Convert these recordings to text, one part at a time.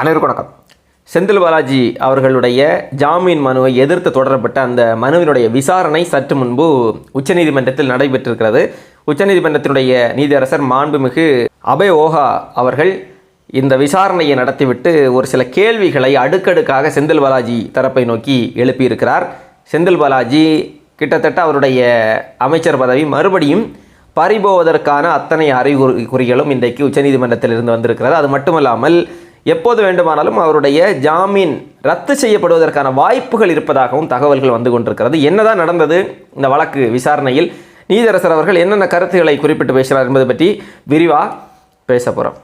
அனைவருக்கும் வணக்கம். செந்தில் பாலாஜி அவர்களுடைய ஜாமீன் மனுவை எதிர்த்து தொடரப்பட்ட அந்த மனுவினுடைய விசாரணை சற்று முன்பு உச்சநீதிமன்றத்தில் நடைபெற்றிருக்கிறது. உச்சநீதிமன்றத்தினுடைய நீதியரசர் மாண்புமிகு அபய் ஓஹா அவர்கள் இந்த விசாரணையை நடத்திவிட்டு ஒரு சில கேள்விகளை அடுக்கடுக்காக செந்தில் பாலாஜி தரப்பை நோக்கி எழுப்பியிருக்கிறார். செந்தில் பாலாஜி கிட்டத்தட்ட அவருடைய அமைச்சர் பதவி மறுபடியும் பறிபோவதற்கான அத்தனை அறிகுறிகளும் இன்றைக்கு உச்சநீதிமன்றத்தில் இருந்து வந்திருக்கிறது. அது மட்டுமல்லாமல் எப்போது வேண்டுமானாலும் அவருடைய ஜாமீன் ரத்து செய்யப்படுவதற்கான வாய்ப்புகள் இருப்பதாகவும் தகவல்கள் வந்து கொண்டிருக்கிறது. என்னதான் நடந்தது? இந்த வழக்கு விசாரணையில் நீதரசர் அவர்கள் என்னென்ன கருத்துக்களை குறிப்பிட்டு பேசுகிறார் என்பது பற்றி விரிவாக பேச போகிறோம்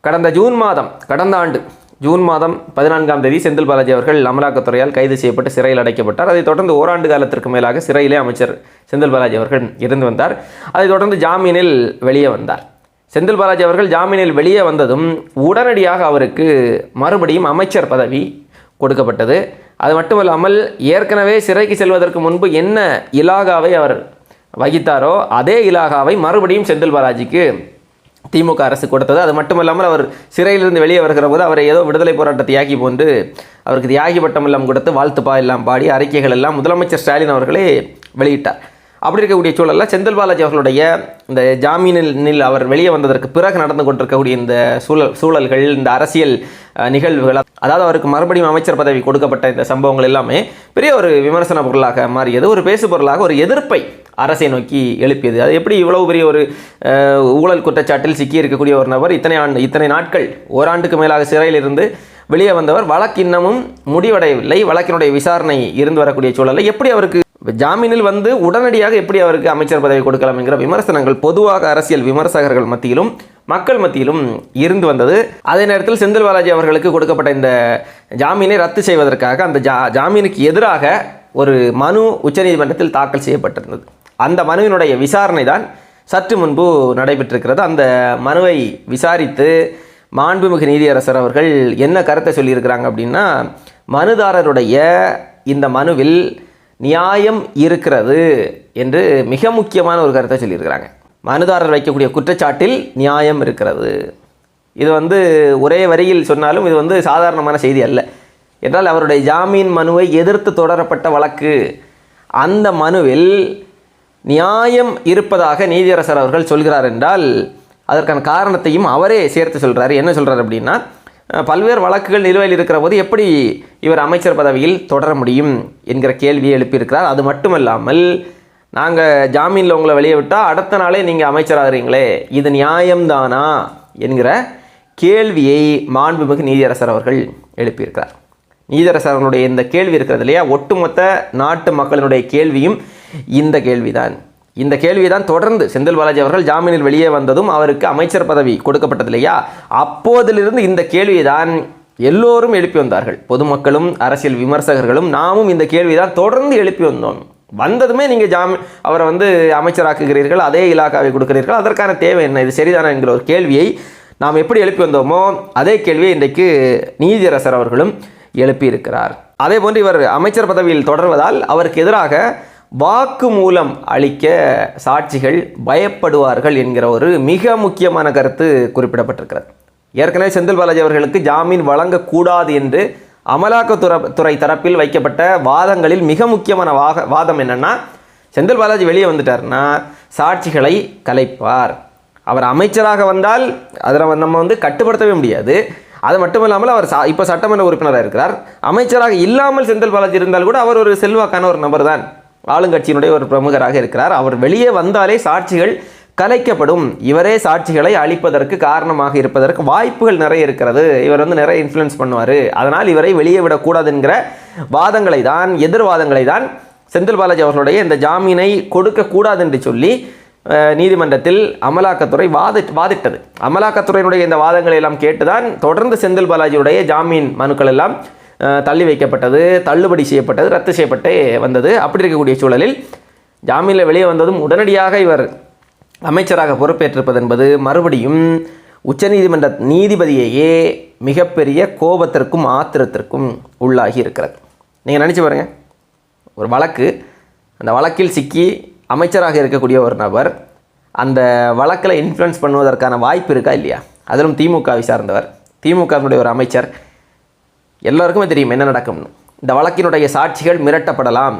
கடந்த ஜூன் மாதம் கடந்த ஆண்டு ஜூன் மாதம் பதினான்காம் தேதி செந்தில் பாலாஜி அவர்கள் அமலாக்கத்துறையால் கைது செய்யப்பட்டு சிறையில் அடைக்கப்பட்டார். அதைத் தொடர்ந்து ஓராண்டு காலத்திற்கு மேலாக சிறையிலே அமைச்சர் செந்தில் பாலாஜி அவர்கள் இருந்து வந்தார். அதைத் தொடர்ந்து ஜாமீனில் வெளியே வந்தார். செந்தில் பாலாஜி அவர்கள் ஜாமீனில் வெளியே வந்ததும் உடனடியாக அவருக்கு மறுபடியும் அமைச்சர் பதவி கொடுக்கப்பட்டது. அது மட்டுமல்லாமல் ஏற்கனவே சிறைக்கு செல்வதற்கு முன்பு என்ன இலாகாவை அவர் வகித்தாரோ அதே இலாகாவை மறுபடியும் செந்தில் பாலாஜிக்கு திமுக அரசு கொடுத்தது. அது மட்டுமல்லாமல் அவர் சிறையிலிருந்து வெளியே வருகிற போது அவரை ஏதோ விடுதலை போராட்ட தியாகி போன்று அவருக்கு தியாகி பட்டம் எல்லாம் கொடுத்து வாழ்த்துப்பா எல்லாம் பாடி அறிக்கைகள் எல்லாம் முதலமைச்சர் ஸ்டாலின் அவர்களே வெளியிட்டார். அப்படி இருக்கக்கூடிய சூழலில் செந்தில் பாலாஜி அவர்களுடைய இந்த ஜாமீனில் அவர் வெளியே வந்ததற்கு பிறகு நடந்து கொண்டிருக்கக்கூடிய இந்த சூழல் சூழல்கள் இந்த அரசியல் நிகழ்வுகள் அதாவது அவருக்கு மறுபடியும் அமைச்சர் பதவி கொடுக்கப்பட்ட இந்த சம்பவங்கள் எல்லாமே பெரிய ஒரு விமர்சன பொருளாக மாறியது ஒரு பேசு பொருளாக ஒரு எதிர்ப்பை அரசை நோக்கி எழுப்பியது. அது எப்படி இவ்வளவு பெரிய ஒரு ஊழல் குற்றச்சாட்டில் சிக்கி இருக்கக்கூடிய ஒரு நபர் இத்தனை ஆண்டு இத்தனை நாட்கள் ஓராண்டுக்கு மேலாக சிறையில் இருந்து வெளியே வந்தவர் வழக்கு இன்னமும் முடிவடையவில்லை வழக்கினுடைய விசாரணை இருந்து வரக்கூடிய சூழலில் எப்படி அவருக்கு ஜாமீனில் வந்து உடனடியாக எப்படி அவருக்கு அமைச்சர் பதவி கொடுக்கலாம் என்கிற விமர்சனங்கள் பொதுவாக அரசியல் விமர்சகர்கள் மத்தியிலும் மக்கள் மத்தியிலும் இருந்து வந்தது. அதே நேரத்தில் செந்தில் பாலாஜி அவர்களுக்கு கொடுக்கப்பட்ட இந்த ஜாமீனை ரத்து செய்வதற்காக அந்த ஜா ஜாமீனுக்கு எதிராக ஒரு மனு உச்சநீதிமன்றத்தில் தாக்கல் செய்யப்பட்டிருந்தது. அந்த மனுவினுடைய விசாரணை தான் சற்று முன்பு நடைபெற்றிருக்கிறது. அந்த மனுவை விசாரித்து மாண்புமிகு நீதியரசர் அவர்கள் என்ன கருத்தை சொல்லியிருக்கிறாங்க அப்படின்னா மனுதாரருடைய இந்த மனுவில் நியாயம் இருக்கிறது என்று மிக முக்கியமான ஒரு கருத்தை சொல்லியிருக்கிறாங்க. மனுதாரர் வைக்கக்கூடிய குற்றச்சாட்டில் நியாயம் இருக்கிறது. இது வந்து ஒரே வரியில் சொன்னாலும் இது வந்து சாதாரணமான செய்தி அல்ல. என்றால் அவருடைய ஜாமீன் மனுவை எதிர்த்து தொடரப்பட்ட வழக்கு அந்த மனுவில் நியாயம் இருப்பதாக நீதியரசர் அவர்கள் சொல்கிறார் என்றால் அதற்கான காரணத்தையும் அவரே சேர்த்து சொல்கிறார் என்ன சொல்கிறார் அப்படின்னா பல்வேறு வழக்குகள் நிலுவையில் இருக்கிற போது எப்படி இவர் அமைச்சர் பதவியில் தொடர முடியும் என்கிற கேள்வியை எழுப்பியிருக்கிறார். அது மட்டுமல்லாமல் நாங்கள் ஜாமீனில் உங்களை வெளியே விட்டால் அடுத்த நாளே நீங்கள் அமைச்சராகிறீங்களே இது நியாயம்தானா என்கிற கேள்வியை மாண்புமிகு நீதியரசர் அவர்கள் எழுப்பியிருக்கிறார். நீதரசர் அவர்களுடைய இந்த கேள்வி இருக்கிறது இல்லையா? ஒட்டுமொத்த நாட்டு மக்களினுடைய கேள்வியும் இந்த கேள்விதான். இந்த கேள்விதான் தொடர்ந்து செந்தில் பாலாஜி அவர்கள் ஜாமீனில் வெளியே வந்ததும் அவருக்கு அமைச்சர் பதவி கொடுக்கப்பட்டது இல்லையா அப்போதிலிருந்து இந்த கேள்வியை தான் எல்லோரும் எழுப்பி வந்தார்கள். பொதுமக்களும் அரசியல் விமர்சகர்களும் நாமும் இந்த கேள்விதான் தொடர்ந்து எழுப்பி வந்தோம். வந்ததுமே நீங்கள் ஜாமீன் அவரை வந்து அமைச்சராக்குகிறீர்கள் அதே இலாக்காவை கொடுக்கிறீர்கள். அதற்கான தேவை என்ன? இது சரிதானா என்கிற ஒரு கேள்வியை நாம் எப்படி எழுப்பி வந்தோமோ அதே கேள்வியை இன்றைக்கு நீதியரசர் அவர்களும் எழுப்பியிருக்கிறார். அதே போன்று இவர் அமைச்சர் பதவியில் தொடர்வதால் அவருக்கு எதிராக வாக்கு மூலம் அளிக்க சாட்சிகள் பயப்படுவார்கள் என்கிற ஒரு மிக முக்கியமான கருத்து குறிப்பிடப்பட்டிருக்கிறது. ஏற்கனவே செந்தில் பாலாஜி அவர்களுக்கு ஜாமீன் வழங்கக்கூடாது என்று அமலாக்கத்துறை துறை தரப்பில் வைக்கப்பட்ட வாதங்களில் மிக முக்கியமான வாக வாதம் என்னென்னா செந்தில் பாலாஜி வெளியே வந்துட்டார்னா சாட்சிகளை கலைப்பார். அவர் அமைச்சராக வந்தால் அதில் நம்ம வந்து கட்டுப்படுத்தவே முடியாது. அது மட்டும் இல்லாமல் அவர் சா இப்போ சட்டமன்ற உறுப்பினராக இருக்கிறார். அமைச்சராக இல்லாமல் செந்தில் பாலாஜி இருந்தால் கூட அவர் ஒரு செல்வாக்கான ஒரு நபர் தான் ஆளுங்கட்சியினுடைய ஒரு பிரமுகராக இருக்கிறார். அவர் வெளியே வந்தாலே சாட்சிகள் கலைக்கப்படும். இவரே சாட்சிகளை அழிப்பதற்கு காரணமாக இருப்பதற்கு வாய்ப்புகள் நிறைய இருக்கிறது. இவர் வந்து நிறைய இன்ஃப்ளூயன்ஸ் பண்ணுவார். அதனால் இவரை வெளியே விடக்கூடாது என்கிற வாதங்களை தான் எதிர்வாதங்களை தான் செந்தில் பாலாஜி அவர்களுடைய இந்த ஜாமீனை கொடுக்கக்கூடாது என்று சொல்லி நீதிமன்றத்தில் அமலாக்கத்துறை வாதி வாதிட்டது. அமலாக்கத்துறையினுடைய இந்த வாதங்களை எல்லாம் கேட்டுதான் தொடர்ந்து செந்தில் பாலாஜியுடைய ஜாமீன் மனுக்கள் எல்லாம் தள்ளி வைக்கப்பட்டது தள்ளுபடி செய்யப்பட்டது ரத்து செய்யப்பட்டே வந்தது. அப்படி இருக்கக்கூடிய சூழலில் ஜாமீனில் வெளியே வந்ததும் உடனடியாக இவர் அமைச்சராக பொறுப்பேற்றிருப்பது என்பது மறுபடியும் உச்சநீதிமன்ற நீதிபதியையே மிகப்பெரிய கோபத்திற்கும் ஆத்திரத்திற்கும் உள்ளாகி இருக்கிறது. நீங்கள் நினச்சி பாருங்கள் ஒரு வழக்கு. அந்த வழக்கில் சிக்கி அமைச்சராக இருக்கக்கூடிய ஒரு நபர் அந்த வழக்கில் இன்ஃப்ளூயன்ஸ் பண்ணுவதற்கான வாய்ப்பு இருக்கா இல்லையா? அதிலும் திமுகவை சார்ந்தவர் திமுகவினுடைய ஒரு அமைச்சர் எல்லாருக்குமே தெரியும் என்ன நடக்கும்னு. இந்த வழக்கினுடைய சாட்சிகள் மிரட்டப்படலாம்.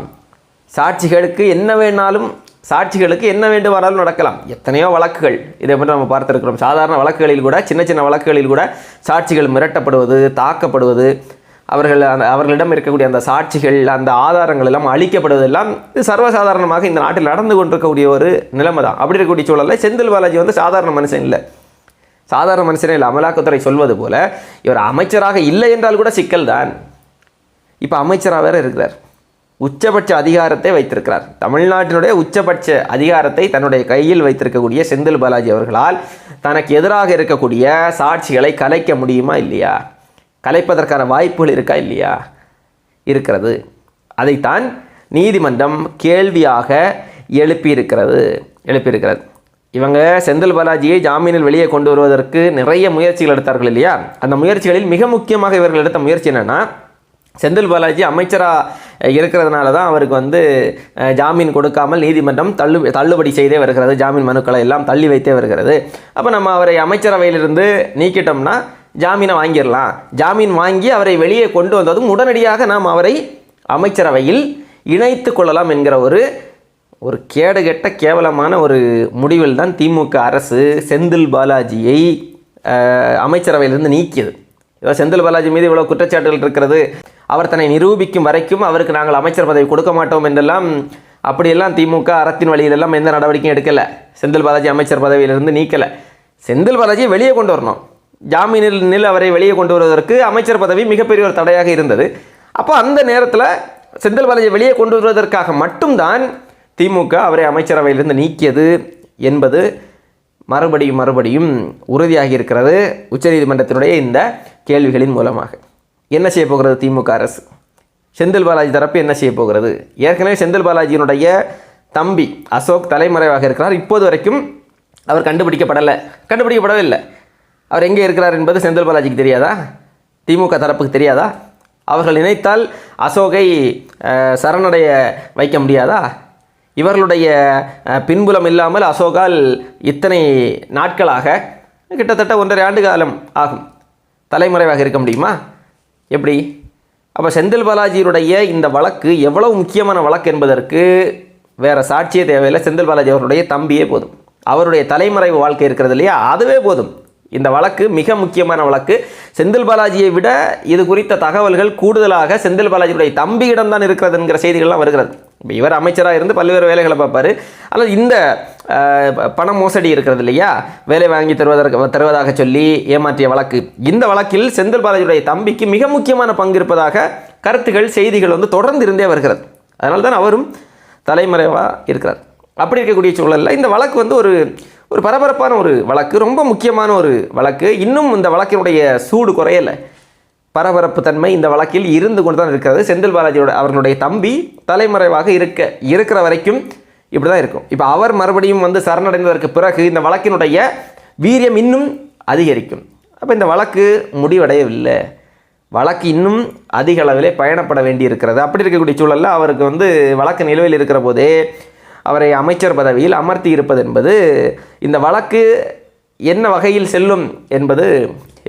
சாட்சிகளுக்கு என்ன வேணாலும் சாட்சிகளுக்கு என்ன வேண்டுமானாலும் நடக்கலாம். எத்தனையோ வழக்குகள் இதை பற்றி நம்ம பார்த்துருக்கிறோம். சாதாரண வழக்குகளில் கூட சின்ன சின்ன வழக்குகளில் கூட சாட்சிகள் மிரட்டப்படுவது தாக்கப்படுவது அவர்கள் அந்த அவர்களிடம் இருக்கக்கூடிய அந்த சாட்சிகள் அந்த ஆதாரங்கள் எல்லாம் அழிக்கப்படுவதெல்லாம் இது சர்வசாதாரணமாக இந்த நாட்டில் நடந்து கொண்டிருக்கக்கூடிய ஒரு நிலைமை தான் அப்படி இருக்கக்கூடிய சூழலில் செந்தில் பாலாஜி வந்து சாதாரண மனுஷன் இல்லை. சாதாரண மனுஷனே இல்லை அமலாக்கத்துறை சொல்வது போல இவர் அமைச்சராக இல்லை என்றால் கூட சிக்கல் தான். இப்போ அமைச்சராக வேற இருக்கிறார். உச்சபட்ச அதிகாரத்தை வைத்திருக்கிறார். தமிழ்நாட்டினுடைய உச்சபட்ச அதிகாரத்தை தன்னுடைய கையில் வைத்திருக்கக்கூடிய செந்தில் பாலாஜி அவர்களால் தனக்கு எதிராக இருக்கக்கூடிய சாட்சிகளை கலைக்க முடியுமா இல்லையா? கலைப்பதற்கான வாய்ப்புகள் இருக்கா இல்லையா? இருக்கிறது. அதைத்தான் நீதிமன்றம் கேள்வியாக எழுப்பியிருக்கிறது எழுப்பியிருக்கிறது. இவங்க செந்தில் பாலாஜியை ஜாமீனில் வெளியே கொண்டு வருவதற்கு நிறைய முயற்சிகள் எடுத்தார்கள் இல்லையா? அந்த முயற்சிகளில் மிக முக்கியமாக இவர்கள் எடுத்த முயற்சி என்னென்னா செந்தில் பாலாஜி அமைச்சராக இருக்கிறதுனால தான் அவருக்கு வந்து ஜாமீன் கொடுக்காமல் நீதிமன்றம் தள்ளு தள்ளுபடி செய்தே வருகிறது. ஜாமீன் மனுக்களை எல்லாம் தள்ளி வைத்தே வருகிறது. அப்போ நம்ம அவரை அமைச்சரவையிலிருந்து நீக்கிட்டோம்னா ஜாமீனை வாங்கிடலாம். ஜாமீன் வாங்கி அவரை வெளியே கொண்டு வந்ததும் உடனடியாக நாம் அவரை அமைச்சரவையில் இணைத்து கொள்ளலாம் என்கிற ஒரு ஒரு கேடுகெட்ட கேவலமான ஒரு முடிவில் தான் திமுக அரசு செந்தில் பாலாஜியை அமைச்சரவையிலிருந்து நீக்கியது. ஏதோ செந்தில் பாலாஜி மீது இவ்வளோ குற்றச்சாட்டுகள் இருக்கிறது. அவர் தன்னை நிரூபிக்கும் வரைக்கும் அவருக்கு நாங்கள் அமைச்சர் பதவி கொடுக்க மாட்டோம் என்றெல்லாம் அப்படியெல்லாம் திமுக அறத்தின் வழியிலெல்லாம் எந்த நடவடிக்கையும் எடுக்கலை. செந்தில் பாலாஜி அமைச்சர் பதவியிலிருந்து நீக்கலை. செந்தில் பாலாஜியை வெளியே கொண்டு வரணும். ஜாமீனில் நில் அவரை வெளியே கொண்டு வருவதற்கு அமைச்சர் பதவி மிகப்பெரிய ஒரு தடையாக இருந்தது. அப்போ அந்த நேரத்தில் செந்தில் பாலாஜியை வெளியே கொண்டு வருவதற்காக மட்டும்தான் திமுக அவரை அமைச்சரவையிலிருந்து நீக்கியது என்பது மறுபடியும் மறுபடியும் உறுதியாகி இருக்கிறது. உச்சநீதிமன்றத்தினுடைய இந்த கேள்விகளின் மூலமாக. என்ன செய்ய போகிறது திமுக அரசு? செந்தில் பாலாஜி தரப்பு என்ன செய்ய போகிறது? ஏற்கனவே செந்தில் பாலாஜியினுடைய தம்பி அசோக் தலைமறைவாக இருக்கிறார். இப்போது வரைக்கும் அவர் கண்டுபிடிக்கப்படலை. கண்டுபிடிக்கப்படவே இல்லை அவர் எங்கே இருக்கிறார் என்பது செந்தில் பாலாஜிக்கு தெரியாதா? திமுக தரப்புக்கு தெரியாதா? அவர்கள் நினைத்தால் அசோகை சரணடைய வைக்க முடியாதா? இவர்களுடைய பின்புலம் இல்லாமல் அசோகால் இத்தனை நாட்களாக கிட்டத்தட்ட ஒன்றரை ஆண்டு காலம் ஆகும். தலைமறைவாக இருக்க முடியுமா? எப்படி? அப்போ செந்தில் பாலாஜியினுடைய இந்த வழக்கு எவ்வளவு முக்கியமான வழக்கு என்பதற்கு வேறு சாட்சியே தேவையில்லை. செந்தில் பாலாஜி அவருடைய தம்பியே போதும். அவருடைய தலைமறைவு வாழ்க்கை இருக்கிறது இல்லையா? அதுவே போதும். இந்த வழக்கு மிக முக்கியமான வழக்கு. செந்தில் பாலாஜியை விட இது குறித்த தகவல்கள் கூடுதலாக செந்தில் பாலாஜியுடைய தம்பியிடம் தான் செய்திகள்லாம் வருகிறது. இவர் அமைச்சராக இருந்து பல்வேறு வேலைகளை பார்ப்பார். ஆனால் இந்த பண மோசடி இருக்கிறது இல்லையா? வேலை வாங்கி தருவதற்கு தருவதாக சொல்லி ஏமாற்றிய வழக்கு. இந்த வழக்கில் செந்தில் பாலாஜியுடைய தம்பிக்கு மிக முக்கியமான பங்கு இருப்பதாக கருத்துகள் செய்திகள் வந்து தொடர்ந்து இருந்தே வருகிறது. அதனால தான் அவரும் தலைமறைவாக இருக்கிறார். அப்படி இருக்கக்கூடிய சூழலில் இந்த வழக்கு வந்து ஒரு ஒரு பரபரப்பான ஒரு வழக்கு ரொம்ப முக்கியமான ஒரு வழக்கு. இன்னும் இந்த வழக்கினுடைய சூடு குறையலை. பரபரப்பு தன்மை இந்த வழக்கில் இருந்து கொண்டு தான் இருக்கிறது. செந்தில் பாலாஜியோட அவர்களுடைய தம்பி தலைமறைவாக இருக்க இருக்கிற வரைக்கும் இப்படி தான் இருக்கும். இப்போ அவர் மறுபடியும் வந்து சரணடைந்ததற்கு பிறகு இந்த வழக்கினுடைய வீரியம் இன்னும் அதிகரிக்கும். அப்போ இந்த வழக்கு முடிவடையவில்லை. வழக்கு இன்னும் அதிக அளவிலே பயணப்பட வேண்டி இருக்கிறது அப்படி இருக்கக்கூடிய சூழலில் அவருக்கு வந்து வழக்கு நிலுவையில் இருக்கிற போதே அவரை அமைச்சர் பதவியில் அமர்த்தி இருப்பது என்பது இந்த வழக்கு என்ன வகையில் செல்லும் என்பது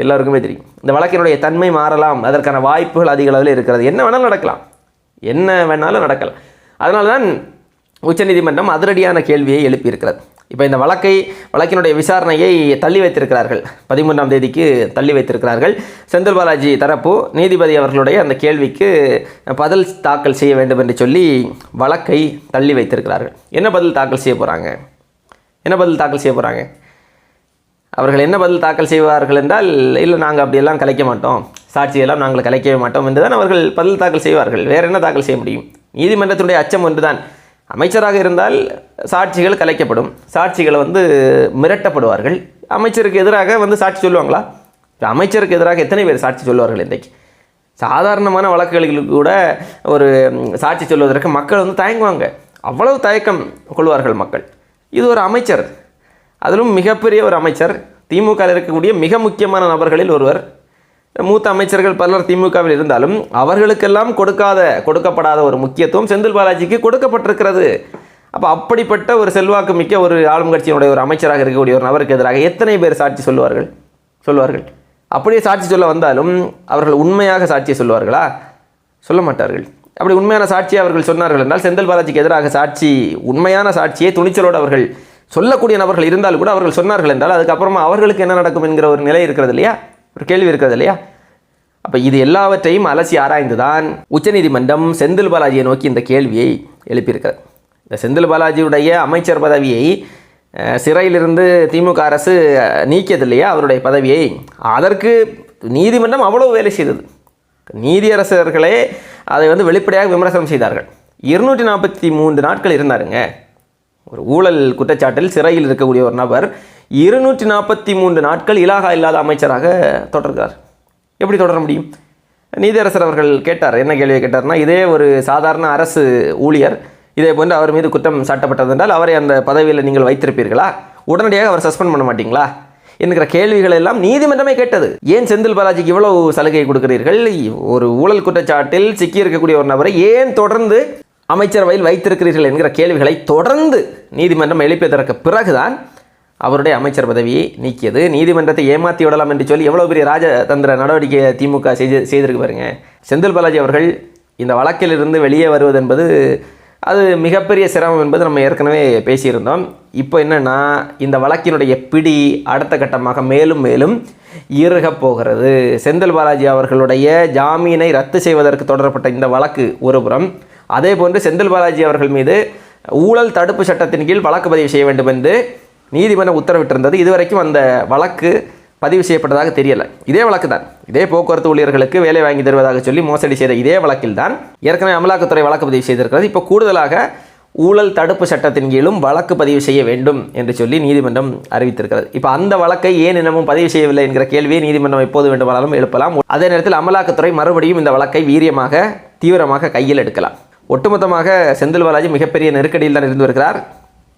எல்லாருக்குமே தெரியும். இந்த வழக்கினுடைய தன்மை மாறலாம் அதற்கான வாய்ப்புகள் அதிக அளவில் இருக்கிறது. என்ன வேணாலும் நடக்கலாம். என்ன வேணாலும் நடக்கலாம். அதனால தான் உச்சநீதிமன்றம் அதிரடியான கேள்வியை எழுப்பியிருக்கிறது. இப்போ இந்த வழக்கை வழக்கினுடைய விசாரணையை தள்ளி வைத்திருக்கிறார்கள். பதிமூன்றாம் தேதிக்கு தள்ளி வைத்திருக்கிறார்கள். செந்தில் பாலாஜி தரப்பு நீதிபதி அவர்களுடைய அந்த கேள்விக்கு பதில் தாக்கல் செய்ய வேண்டும் என்று சொல்லி வழக்கை தள்ளி வைத்திருக்கிறார்கள். என்ன பதில் தாக்கல் செய்ய போகிறாங்க என்ன பதில் தாக்கல் செய்ய போகிறாங்க அவர்கள் என்ன பதில் தாக்கல் செய்வார்கள் என்றால் இல்லை நாங்கள் அப்படியெல்லாம் கலைக்க மாட்டோம். சாட்சியெல்லாம் நாங்கள் கலைக்கவே மாட்டோம் என்று தான் அவர்கள் பதில் தாக்கல் செய்வார்கள். வேறு என்ன தாக்கல் செய்ய முடியும்? நீதிமன்றத்தினுடைய அச்சம் ஒன்றுதான். அமைச்சராக இருந்தால் சாட்சிகள் கலைக்கப்படும். சாட்சிகளை வந்து மிரட்டப்படுவார்கள். அமைச்சருக்கு எதிராக வந்து சாட்சி சொல்லுவாங்களா? இப்போ அமைச்சருக்கு எதிராக எத்தனை பேர் சாட்சி சொல்லுவார்கள் இன்றைக்கு? சாதாரணமான வழக்குகளில் கூட ஒரு சாட்சி சொல்வதற்கு மக்கள் வந்து தயங்குவாங்க. அவ்வளவு தயக்கம் கொள்வார்கள் மக்கள். இது ஒரு அமைச்சர். அதிலும் மிகப்பெரிய ஒரு அமைச்சர் திமுகவில் இருக்கக்கூடிய மிக முக்கியமான நபர்களில் ஒருவர். மூத்த அமைச்சர்கள் பலர் திமுகவில் இருந்தாலும் அவர்களுக்கெல்லாம் கொடுக்காத கொடுக்கப்படாத ஒரு முக்கியத்துவம் செந்தில் பாலாஜிக்கு கொடுக்கப்பட்டிருக்கிறது. அப்போ அப்படிப்பட்ட ஒரு செல்வாக்கு மிக்க ஒரு ஆளும் கட்சியினுடைய ஒரு அமைச்சராக இருக்கக்கூடிய ஒரு நபருக்கு எதிராக எத்தனை பேர் சாட்சி சொல்லுவார்கள்? சொல்வார்கள் அப்படியே சாட்சி சொல்ல வந்தாலும் அவர்கள் உண்மையாக சாட்சியை சொல்லுவார்களா? சொல்ல மாட்டார்கள். அப்படி உண்மையான சாட்சியை அவர்கள் சொன்னார்கள் என்றால் செந்தில் பாலாஜிக்கு எதிராக சாட்சி உண்மையான சாட்சியை துணிச்சலோடு அவர்கள் சொல்லக்கூடிய நபர்கள் இருந்தால் கூட அவர்கள் சொன்னார்கள் என்றால் அதுக்கப்புறமா அவர்களுக்கு என்ன நடக்கும் என்கிற ஒரு நிலை இருக்கிறது இல்லையா? ஒரு கேள்வி இருக்கிறது இல்லையா? அப்போ இது எல்லாவற்றையும் அலசி ஆராய்ந்து தான் உச்சநீதிமன்றம் செந்தில் பாலாஜியை நோக்கி இந்த கேள்வியை எழுப்பியிருக்கிறது. இந்த செந்தில் பாலாஜியுடைய அமைச்சர் பதவியை சிறையிலிருந்து திமுக அரசு நீக்கியது இல்லையா? அவருடைய பதவியை. அதற்கு நீதிமன்றம் அவ்வளவு வேலை செய்தது. நீதியரசர்களே அதை வந்து வெளிப்படையாக விமர்சனம் செய்தார்கள். இருநூற்றி நாற்பத்தி மூன்று நாட்கள் இருந்தாருங்க. ஒரு ஊழல் குற்றச்சாட்டில் சிறையில் இருக்கக்கூடிய ஒரு நபர் இருநூற்றி நாற்பத்தி மூன்று நாட்கள் இலாகா இல்லாத அமைச்சராக தொடர்கிறார். எப்படி தொடர முடியும்? நீதியரசர் அவர்கள் கேட்டார். என்ன கேள்வியை கேட்டார்னா இதே ஒரு சாதாரண அரசு ஊழியர் இதே போன்று அவர் மீது குற்றம் சாட்டப்பட்டது என்றால் அவரை அந்த பதவியில் நீங்கள் வைத்திருப்பீர்களா? உடனடியாக அவர் சஸ்பெண்ட் பண்ண மாட்டீங்களா? என்கிற கேள்விகள் எல்லாம் நீதிமன்றமே கேட்டது. ஏன் செந்தில் பாலாஜிக்கு இவ்வளவு சலுகை கொடுக்கிறீர்கள்? ஒரு ஊழல் குற்றச்சாட்டில் சிக்கியிருக்கக்கூடிய ஒரு நபரை ஏன் தொடர்ந்து அமைச்சரவையில் வைத்திருக்கிறீர்கள் என்கிற கேள்விகளை தொடர்ந்து நீதிமன்றம் எழுப்பியதற்கு பிறகுதான் அவருடைய அமைச்சர் பதவியை நீக்கியது. நீதிமன்றத்தை ஏமாற்றி விடலாம் என்று சொல்லி எவ்வளோ பெரிய ராஜதந்திர நடவடிக்கையை திமுக செய்து செய்திருக்கு பாருங்க. செந்தில் பாலாஜி அவர்கள் இந்த வழக்கிலிருந்து வெளியே வருவது என்பது அது மிகப்பெரிய சிரமம் என்பது நம்ம ஏற்கனவே பேசியிருந்தோம். இப்போ என்னென்னா இந்த வழக்கினுடைய பிடி அடுத்த கட்டமாக மேலும் மேலும் இறுகப் போகிறது. செந்தில் பாலாஜி அவர்களுடைய ஜாமீனை ரத்து செய்வதற்கு தொடரப்பட்ட இந்த வழக்கு ஒருபுறம் அதே போன்று செந்தில் பாலாஜி அவர்கள் மீது ஊழல் தடுப்பு சட்டத்தின் கீழ் வழக்கு பதிவு செய்ய வேண்டும் என்று நீதிமன்றம் உத்தரவிட்டிருந்தது. இதுவரைக்கும் அந்த வழக்கு பதிவு செய்யப்பட்டதாக தெரியலை. இதே வழக்கு தான். இதே போக்குவரத்து ஊழியர்களுக்கு வேலை வாங்கி தருவதாக சொல்லி மோசடி செய்த இதே வழக்கில் தான் ஏற்கனவே அமலாக்கத்துறை வழக்கு பதிவு செய்திருக்கிறது. இப்போ கூடுதலாக ஊழல் தடுப்பு சட்டத்தின் கீழும் வழக்கு பதிவு செய்ய வேண்டும் என்று சொல்லி நீதிமன்றம் அறிவித்திருக்கிறது. இப்போ அந்த வழக்கை ஏன் இன்னமும் பதிவு செய்யவில்லை என்கிற கேள்வியை நீதிமன்றம் எப்போது வேண்டுமானாலும் எழுப்பலாம். அதே நேரத்தில் அமலாக்கத்துறை மறுபடியும் இந்த வழக்கை வீரியமாக தீவிரமாக கையில் எடுக்கலாம். ஒட்டுமொத்தமாக செந்தில் பாலாஜி மிகப்பெரிய நெருக்கடியில் தான் இருந்து வருகிறார்.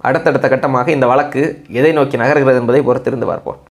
அடுத்தடுத்த கட்டமாக இந்த வழக்கு எதை நோக்கி நகர்கிறது என்பதை பொறுத்திருந்து பார்ப்போம்.